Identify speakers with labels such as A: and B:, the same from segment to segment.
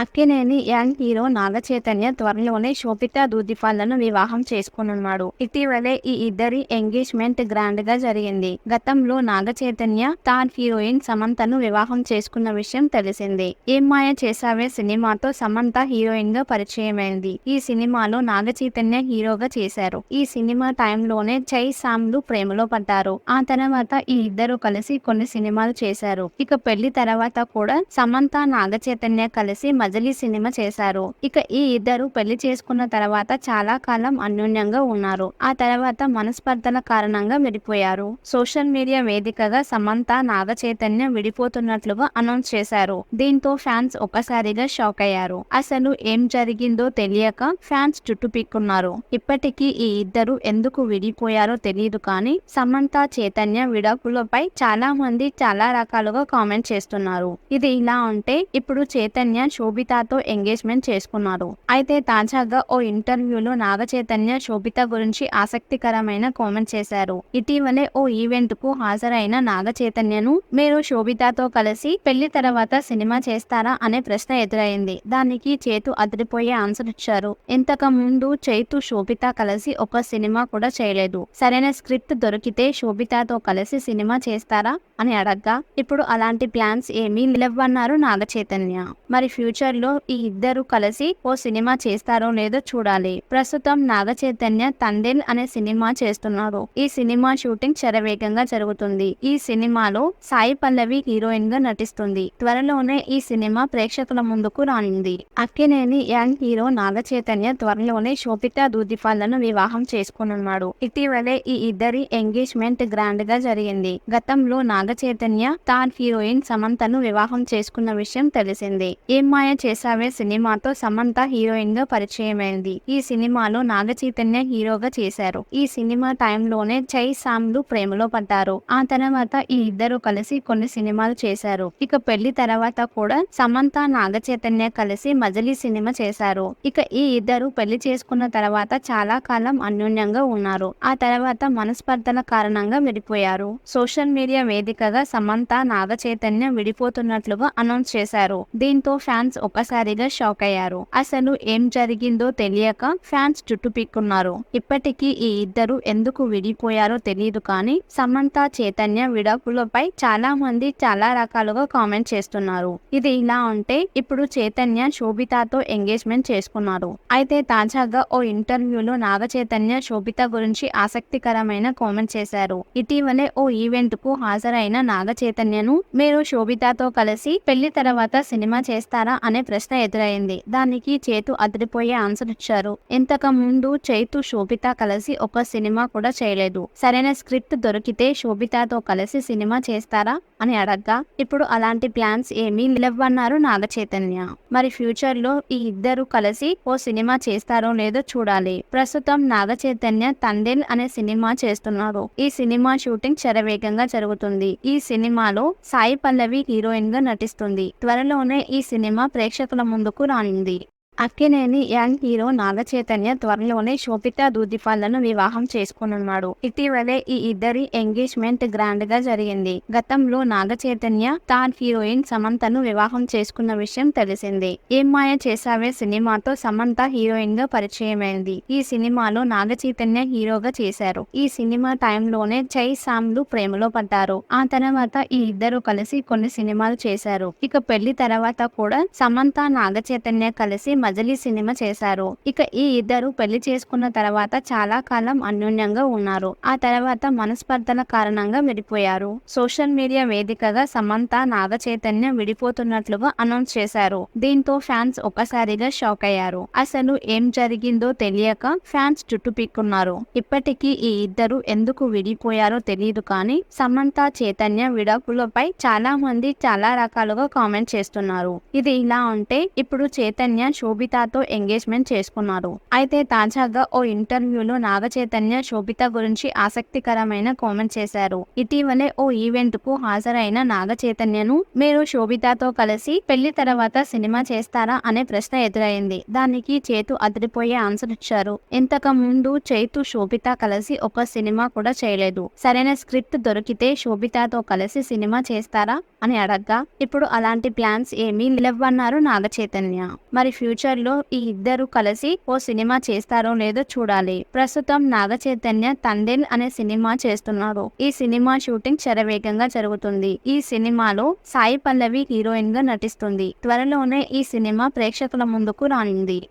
A: Akkineni young hero Naga Chaitanya త్వరలోనే శోభిత దూదిపాలను వివాహం చేసుకోనున్నాడు ఇటీవలే ఈ ఇద్దరి ఎంగేజ్మెంట్ గ్రాండ్గా జరిగింది. గతంలో నాగ చైతన్య తార్ హీరోయిన్ సమంతను వివాహం చేసుకున్న విషయం తెలిసింది. ఏం మాయ చేసావే సినిమాతో సమంత హీరోయిన్గా పరిచయమైంది. ఈ సినిమాలో నాగ చైతన్య హీరోగా చేశారు. ఈ సినిమా టైంలోనే చై సామ్లు ప్రేమలో పడ్డారు. ఆ తర్వాత ఈ ఇద్దరు కలిసి కొన్ని సినిమాలు చేశారు. ఇక పెళ్ళి తర్వాత కూడా సమంత నాగ చైతన్య కలిసి మజిలీ సినిమా చేశారు. ఇక ఈ ఇద్దరు పెళ్ళి చేసుకున్న తర్వాత చాలా కాలం అన్యోన్యంగా ఉన్నారు. ఆ తర్వాత మనస్పర్ధల కారణంగా విడిపోయారు. సోషల్ మీడియా వేదికగా సమంత నాగ చైతన్య విడిపోతున్నట్లుగా అనౌన్స్ చేశారు. దీంతో ఫ్యాన్స్ ఒక్కసారిగా షాక్ అయ్యారు. అసలు ఏం జరిగిందో తెలియక ఫ్యాన్స్ చుట్టు పిక్కున్నారు. ఇప్పటికీ ఈ ఇద్దరు ఎందుకు విడిపోయారో తెలియదు కానీ సమంత చైతన్య విడాకులపై చాలా మంది చాలా రకాలుగా కామెంట్ చేస్తున్నారు. ఇది ఇలా ఉంటే ఇప్పుడు చైతన్య శోభితతో ఎంగేజ్మెంట్ చేసుకున్నారు. అయితే తాజాగా ఓ ఇంటర్వ్యూలో నాగ చైతన్య శోభిత గురించి ఆసక్తికరమైన కామెంట్ చేశారు. ఇటీవలే ఓ ఈవెంట్కు హాజరైన నాగ చైతన్యను మీరు శోభితతో కలిసి పెళ్ళి తర్వాత సినిమా చేస్తారా? అనే ప్రశ్న ఎదురైంది. దానికి చేతు అదిరిపోయే ఆన్సర్ ఇచ్చారు. ఇంతకు ముందు చైతు శోభిత కలిసి ఒక సినిమా కూడా చేయలేదు. సరైన స్క్రిప్ట్ దొరికితే శోభితతో కలిసి సినిమా చేస్తారా? అని అడగ్గా ఇప్పుడు అలాంటి ప్లాన్స్ ఏమీ లేవన్నారు నాగ చైతన్య మరి ఫ్యూచర్ లో ఈ ఇద్దరు కలిసి ఓ సినిమా చేస్తారో లేదో చూడాలి. ప్రస్తుతం నాగ చైతన్య తండేల్ అనే సినిమా చేస్తున్నారు. ఈ సినిమా షూటింగ్ శరవేగంగా జరుగుతుంది. ఈ సినిమాలో సాయి పల్లవి హీరోయిన్గా నటిస్తుంది. త్వరలోనే ఈ సినిమా ప్రేక్షకుల ముందుకు రానుంది. అక్కినేని యంగ్ హీరో నాగ చైతన్య త్వరలోనే శోభిత దూదిపాలను వివాహం చేసుకోనున్నాడు. ఇటీవలే ఈ ఇద్దరి ఎంగేజ్మెంట్ గ్రాండ్గా జరిగింది. గతంలో నాగ చైతన్య తాన్ హీరోయిన్ సమంతను వివాహం చేసుకున్న విషయం తెలిసింది. ఏం మాయ చేసావే సినిమాతో సమంత హీరోయిన్గా పరిచయమైంది. ఈ సినిమాలో నాగ చైతన్య హీరోగా చేశారు. ఈ సినిమా టైంలోనే చై సామ్లు ప్రేమలో పడ్డారు. ఆ తర్వాత ఈ ఇద్దరు కలిసి కొన్ని సినిమాలు చేశారు. ఇక పెళ్ళి తర్వాత కూడా సమంత నాగ చైతన్య కలిసి మజలీ సినిమా చేశారు. ఇక ఈ ఇద్దరు పెళ్ళి చేసుకున్న తర్వాత చాలా కాలం అన్యోన్యంగా ఉన్నారు. ఆ తర్వాత మనస్పర్ధల కారణంగా విడిపోయారు. సోషల్ మీడియా వేదికగా సమంత నాగ చైతన్య విడిపోతున్నట్లుగా అనౌన్స్ చేశారు. దీంతో ఫ్యాన్స్ ఒక్కసారిగా షాక్ అయ్యారు. అసలు ఏం జరిగిందో తెలియక ఫ్యాన్స్ చుట్టూ పిక్కున్నారు ఇప్పటికీ ఈ ఇద్దరు ఎందుకు విడిపోయారో తెలియదు కానీ సమంత చైతన్య విడాకులపై చాలా మంది చాలా రకాలుగా కామెంట్ చేస్తున్నారు. ఇది ఇలా ఉంటే ఇప్పుడు చైతన్య శోభితాతో ఎంగేజ్మెంట్ చేసుకున్నారు. అయితే తాజాగా ఓ ఇంటర్వ్యూలో నాగ చైతన్య శోభిత గురించి ఆసక్తికరమైన కామెంట్ చేశారు. ఇటీవలే ఓ ఈవెంట్కు హాజరైన నాగ చైతన్యను మీరు శోభితాతో కలిసి పెళ్ళి తర్వాత సినిమా చేస్తారా అనే ప్రశ్న ఎదురైంది. దానికి చేతు అదిరిపోయే ఆన్సర్ ఇచ్చారు. ఇంతకు ముందు చైతు శోభిత కలిసి ఒక సినిమా కూడా చేయలేదు. సరైన స్క్రిప్ట్ దొరికితే శోభితతో కలిసి సినిమా చేస్తారా? అని అడగ్గా. ఇప్పుడు అలాంటి ప్లాన్స్ ఏమీ నిలవన్నారు నాగ చైతన్య మరి ఫ్యూచర్లో ఈ ఇద్దరు కలిసి ఓ సినిమా చేస్తారో లేదో చూడాలి. ప్రస్తుతం నాగ చైతన్య తండేల్ అనే సినిమా చేస్తున్నారు. ఈ సినిమా షూటింగ్ శరవేగంగా జరుగుతుంది. ఈ సినిమాలో సాయి పల్లవి హీరోయిన్గా నటిస్తుంది. త్వరలోనే ఈ సినిమా ప్రేక్షకుల ముందుకు రానుంది. అక్కినేని యంగ్ హీరో నాగ చైతన్య త్వరలోనే శోభితా దూదిపాలను వివాహం చేసుకోనున్నాడు ఇటీవలే ఈ ఇద్దరి ఎంగేజ్మెంట్ గ్రాండ్గా జరిగింది. గతంలో నాగ చైతన్య తార్ హీరోయిన్ సమంతను వివాహం చేసుకున్న విషయం తెలిసింది. ఏం మాయ చేసావే సినిమాతో సమంత హీరోయిన్గా పరిచయమైంది. ఈ సినిమాలో నాగ చైతన్య హీరోగా చేశారు. ఈ సినిమా టైంలోనే చై సామ్లు ప్రేమలో పడ్డారు. ఆ తర్వాత ఈ ఇద్దరు కలిసి కొన్ని సినిమాలు చేశారు. ఇక పెళ్ళి తర్వాత కూడా సమంత నాగ చైతన్య కలిసి మజలీ సినిమా చేశారు. ఇక ఈ ఇద్దరు పెళ్ళి చేసుకున్న తర్వాత చాలా కాలం అన్యోన్యంగా ఉన్నారు. ఆ తర్వాత మనస్పర్ధల కారణంగా విడిపోయారు. సోషల్ మీడియా వేదికగా సమంత నాగ చైతన్య విడిపోతున్నట్లుగా అనౌన్స్ చేశారు. దీంతో ఫ్యాన్స్ ఒక్కసారిగా షాక్ అయ్యారు. అసలు ఏం జరిగిందో తెలియక ఫ్యాన్స్ చుట్టుపిక్కున్నారు. ఇప్పటికీ ఈ ఇద్దరు ఎందుకు విడిపోయారో తెలియదు కానీ సమంత చైతన్య విడాకులపై చాలా మంది చాలా రకాలుగా కామెంట్ చేస్తున్నారు. ఇది ఇలా ఉంటే ఇప్పుడు చైతన్య శోభ శోభితతో ఎంగేజ్మెంట్ చేసుకున్నారు. అయితే తాజాగా ఓ ఇంటర్వ్యూలో నాగ చైతన్య శోభిత గురించి ఆసక్తికరమైన కామెంట్ చేశారు. ఇటీవలే ఓ ఈవెంట్కు హాజరైన నాగ చైతన్యను మీరు శోభితతో కలిసి పెళ్ళి తర్వాత సినిమా చేస్తారా అనే ప్రశ్న ఎదురైంది. దానికి చేతు అదిరిపోయే ఆన్సర్ ఇచ్చారు. ఇంతకు ముందు చైతు శోభిత కలిసి ఒక సినిమా కూడా చేయలేదు. సరైన స్క్రిప్ట్ దొరికితే శోభితతో కలిసి సినిమా చేస్తారా అని అడగ్గా ఇప్పుడు అలాంటి ప్లాన్స్ ఏమీ నిలవన్నారు నాగ చైతన్య మరి ఫ్యూచర్ లో ఈ ఇద్దరు కలిసి ఓ సినిమా చేస్తారో లేదో చూడాలి. ప్రస్తుతం నాగ చైతన్య తండేల్ అనే సినిమా చేస్తున్నారు. ఈ సినిమా షూటింగ్ శరవేగంగా జరుగుతుంది. ఈ సినిమాలో సాయి పల్లవి హీరోయిన్గా నటిస్తుంది. త్వరలోనే ఈ సినిమా ప్రేక్షకుల ముందుకు రానుంది.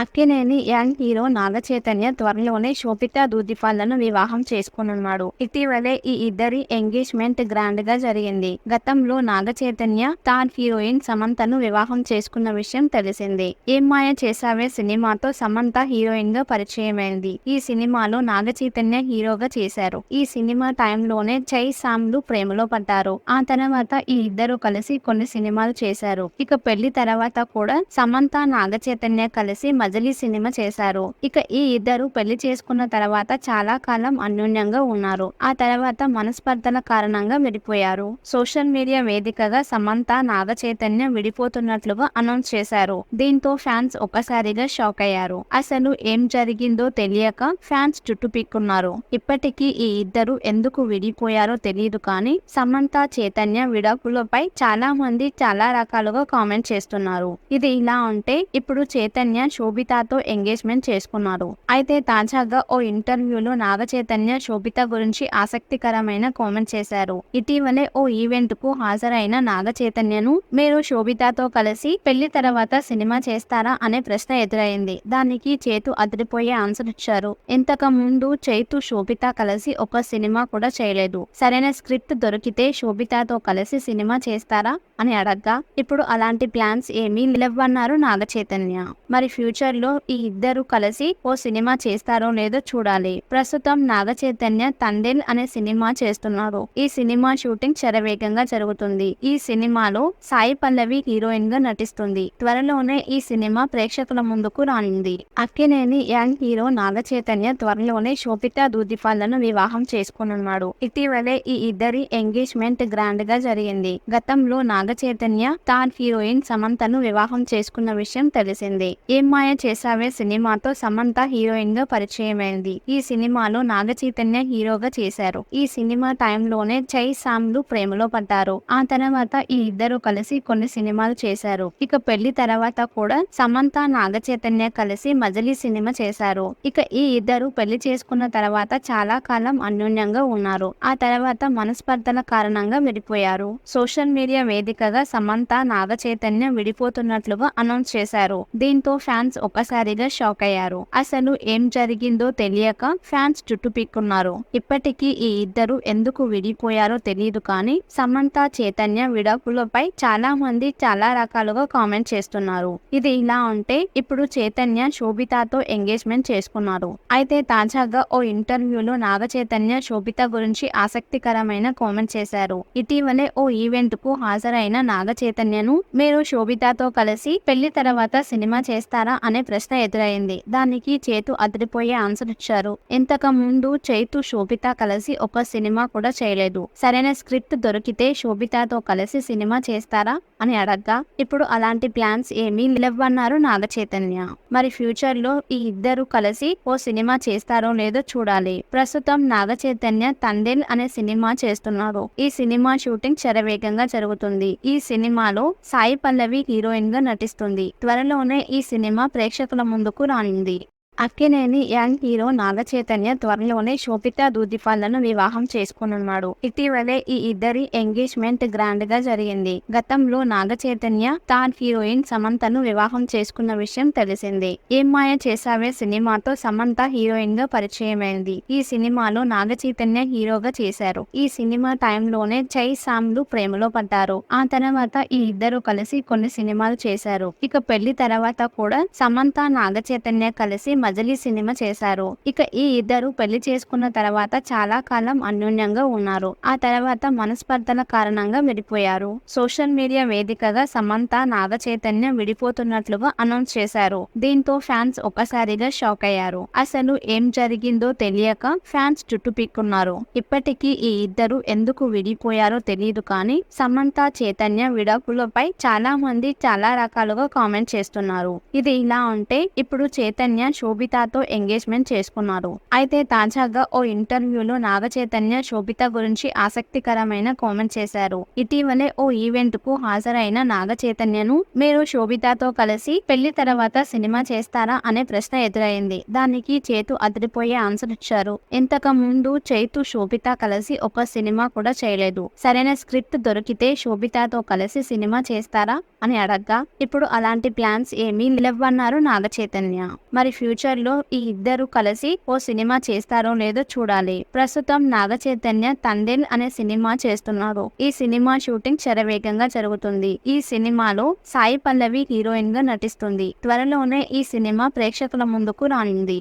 A: అక్కినేని యంగ్ హీరో నాగ చైతన్య త్వరలోనే శోభిత దూదిపాలను వివాహం చేసుకోనున్నాడు ఇటీవలే ఈ ఇద్దరి ఎంగేజ్మెంట్ గ్రాండ్గా జరిగింది. గతంలో నాగ చైతన్య తార్ హీరోయిన్ సమంతను వివాహం చేసుకున్న విషయం తెలిసింది. ఏం మాయ చేసావే సినిమాతో సమంత హీరోయిన్గా పరిచయమైంది. ఈ సినిమాలో నాగ చైతన్య హీరోగా చేశారు. ఈ సినిమా టైంలోనే చై సామ్లు ప్రేమలో పడ్డారు. ఆ తర్వాత ఈ ఇద్దరు కలిసి కొన్ని సినిమాలు చేశారు. ఇక పెళ్ళి తర్వాత కూడా సమంత నాగ చైతన్య కలిసి మజలీ సినిమా చేశారు. ఇక ఈ ఇద్దరు పెళ్ళి చేసుకున్న తర్వాత చాలా కాలం అన్యోన్యంగా ఉన్నారు. ఆ తర్వాత మనస్పర్ధల కారణంగా విడిపోయారు. సోషల్ మీడియా వేదికగా సమంత నాగ చైతన్య విడిపోతున్నట్లుగా అనౌన్స్ చేశారు. దీంతో ఫ్యాన్స్ ఒక్కసారిగా షాక్ అయ్యారు. అసలు ఏం జరిగిందో తెలియక ఫ్యాన్స్ చుట్టుపిక్కున్నారు. ఇప్పటికీ ఈ ఇద్దరు ఎందుకు విడిపోయారో తెలియదు కానీ సమంత చైతన్య విడాకులపై చాలా మంది చాలా రకాలుగా కామెంట్ చేస్తున్నారు. ఇది ఇలా ఉంటే ఇప్పుడు చైతన్య శోభితతో ఎంగేజ్మెంట్ చేసుకున్నారు. అయితే తాజాగా ఓ ఇంటర్వ్యూలో నాగ చైతన్య శోభిత గురించి ఆసక్తికరమైన కామెంట్ చేశారు. ఇటీవలే ఓ ఈవెంట్కు హాజరైన నాగ చైతన్యను మీరు శోభితతో కలిసి పెళ్ళి తర్వాత సినిమా చేస్తారా అనే ప్రశ్న ఎదురైంది. దానికి చేతు అదిరిపోయే ఆన్సర్ ఇచ్చారు. ఇంతకు ముందు చైతు శోభిత కలిసి ఒక సినిమా కూడా చేయలేదు. సరైన స్క్రిప్ట్ దొరికితే శోభితతో కలిసి సినిమా చేస్తారా అని అడగ్గా ఇప్పుడు అలాంటి ప్లాన్స్ ఏమీ నిలవన్నారు నాగ చైతన్య మరి ఫ్యూచర్ లో ఈ ఇద్దరు కలిసి ఓ సినిమా చేస్తారో లేదో చూడాలి. ప్రస్తుతం నాగ చైతన్య తండేల్ అనే సినిమా చేస్తున్నారు. ఈ సినిమా షూటింగ్ శరవేగంగా జరుగుతుంది. ఈ సినిమాలో సాయి పల్లవి హీరోయిన్గా నటిస్తుంది. త్వరలోనే ఈ సినిమా ప్రేక్షకుల ముందుకు రానుంది. అక్కినేని యంగ్ హీరో నాగ చైతన్య త్వరలోనే శోభిత దూదిపాలను వివాహం చేసుకోనున్నాడు. ఇటీవలే ఈ ఇద్దరి ఎంగేజ్మెంట్ గ్రాండ్గా జరిగింది. గతంలో నాగ చైతన్య తాన్ హీరోయిన్ సమంతను వివాహం చేసుకున్న విషయం తెలిసిందే. ఏం మాయ చేసావే సినిమాతో సమంత హీరోయిన్గా పరిచయమైంది. ఈ సినిమాలో నాగ చైతన్య హీరోగా చేశారు. ఈ సినిమా టైంలోనే చై సామ్లు ప్రేమలో పడ్డారు. ఆ తర్వాత ఈ ఇద్దరు కలిసి కొన్ని సినిమాలు చేశారు. ఇక పెళ్ళి తర్వాత కూడా సమంత నాగ చైతన్య కలిసి మజలి సినిమా చేశారు. ఇక ఈ ఇద్దరు పెళ్ళి చేసుకున్న తర్వాత చాలా కాలం అన్యోన్యంగా ఉన్నారు. ఆ తర్వాత మనస్పర్ధల కారణంగా విడిపోయారు. సోషల్ మీడియా వేదికగా సమంత నాగ చైతన్య విడిపోతున్నట్లుగా అనౌన్స్ చేశారు. దీంతో ఫ్యాన్స్ ఒక్కసారిగా షాక్ అయ్యారు. అసలు ఏం జరిగిందో తెలియక ఫ్యాన్స్ చుట్టుపిక్కున్నారు. ఇప్పటికీ ఈ ఇద్దరు ఎందుకు విడిపోయారో తెలియదు కానీ సమంత చైతన్య విడాకులపై చాలా మంది చాలా రకాలుగా కామెంట్ చేస్తున్నారు. ఇది ఇలా ఉంటే ఇప్పుడు చైతన్య శోభితతో ఎంగేజ్మెంట్ చేసుకున్నారు. అయితే తాజాగా ఓ ఇంటర్వ్యూలో నాగ చైతన్య శోభిత గురించి ఆసక్తికరమైన కామెంట్ చేశారు. ఇటీవలే ఓ ఈవెంట్కు హాజరైన నాగ చైతన్యను మీరు శోభితతో కలిసి పెళ్ళి తర్వాత సినిమా చేస్తారా అనే ప్రశ్న ఎదురైంది. దానికి చేతు అదిరిపోయే ఆన్సర్ ఇచ్చారు. ఇంతకు ముందు చేతు శోభిత కలిసి ఒక సినిమా కూడా చేయలేదు. సరైన స్క్రిప్ట్ దొరికితే శోభితతో కలిసి సినిమా చేస్తారా? అని అడగ్గా. ఇప్పుడు అలాంటి ప్లాన్స్ ఏమీ లేవన్నారు నాగ చైతన్య మరి ఫ్యూచర్లో ఈ ఇద్దరు కలిసి ఓ సినిమా చేస్తారో లేదో చూడాలి. ప్రస్తుతం నాగ చైతన్య తండేల్ అనే సినిమా చేస్తున్నారు. ఈ సినిమా షూటింగ్ శరవేగంగా జరుగుతుంది. ఈ సినిమాలో సాయి పల్లవి హీరోయిన్గా నటిస్తుంది. త్వరలోనే ఈ సినిమా ప్రేక్షకుల ముందుకు రానుంది. అక్కినేని యంగ్ హీరో నాగ చైతన్య త్వరలోనే శోభిత దూదిపాలను వివాహం చేసుకోనున్నాడు ఇటీవలే ఈ ఇద్దరి ఎంగేజ్మెంట్ గ్రాండ్గా జరిగింది. గతంలో నాగ చైతన్య తాన్ హీరోయిన్ సమంతను వివాహం చేసుకున్న విషయం తెలిసింది. ఏం మాయ చేసావే సినిమాతో సమంత హీరోయిన్గా పరిచయమైంది. ఈ సినిమాలో నాగ చైతన్య హీరోగా చేశారు. ఈ సినిమా టైంలోనే చై సామ్లు ప్రేమలో పడ్డారు. ఆ తర్వాత ఈ ఇద్దరు కలిసి కొన్ని సినిమాలు చేశారు. ఇక పెళ్ళి తర్వాత కూడా సమంత నాగ చైతన్య కలిసి మజిలీ సినిమా చేశారు. ఇక ఈ ఇద్దరు పెళ్ళి చేసుకున్న తర్వాత చాలా కాలం అన్యోన్యంగా ఉన్నారు. ఆ తర్వాత మనస్పర్ధల కారణంగా విడిపోయారు. సోషల్ మీడియా వేదికగా సమంత నాగ చైతన్య విడిపోతున్నట్లుగా అనౌన్స్ చేశారు. దీంతో ఫ్యాన్స్ ఒక్కసారిగా షాక్ అయ్యారు. అసలు ఏం జరిగిందో తెలియక ఫ్యాన్స్ చుట్టూ పిక్కున్నారు. ఇప్పటికీ ఈ ఇద్దరు ఎందుకు విడిపోయారో తెలియదు కానీ సమంత చైతన్య విడాకులపై చాలా మంది చాలా రకాలుగా కామెంట్ చేస్తున్నారు. ఇది ఇలా ఉంటే ఇప్పుడు చైతన్య షో శోభితతో ఎంగేజ్మెంట్ చేసుకున్నారు. అయితే తాజాగా ఓ ఇంటర్వ్యూలో నాగ చైతన్య శోభిత గురించి ఆసక్తికరమైన కామెంట్ చేశారు. ఇటీవలే ఓ ఈవెంట్కు హాజరైన నాగ చైతన్యను మీరు శోభితతో కలిసి పెళ్ళి తర్వాత సినిమా చేస్తారా అనే ప్రశ్న ఎదురైంది. దానికి చేతు అదిరిపోయే ఆన్సర్ ఇచ్చారు. ఇంతకు ముందు చైతు శోభిత కలిసి ఒక సినిమా కూడా చేయలేదు. సరైన స్క్రిప్ట్ దొరికితే శోభితతో కలిసి సినిమా చేస్తారా అని అడగ్గా ఇప్పుడు అలాంటి ప్లాన్స్ ఏమీ లేవన్నారు నాగ చైతన్య మరి ఫ్యూచర్ ఫ్యూచర్లో ఈ ఇద్దరు కలిసి ఓ సినిమా చేస్తారో లేదో చూడాలి. ప్రస్తుతం నాగ చైతన్య తండెల్ అనే సినిమా చేస్తున్నారు. ఈ సినిమా షూటింగ్ శరవేగంగా జరుగుతుంది. ఈ సినిమాలో సాయి పల్లవి హీరోయిన్గా నటిస్తుంది. త్వరలోనే ఈ సినిమా ప్రేక్షకుల ముందుకు రానుంది.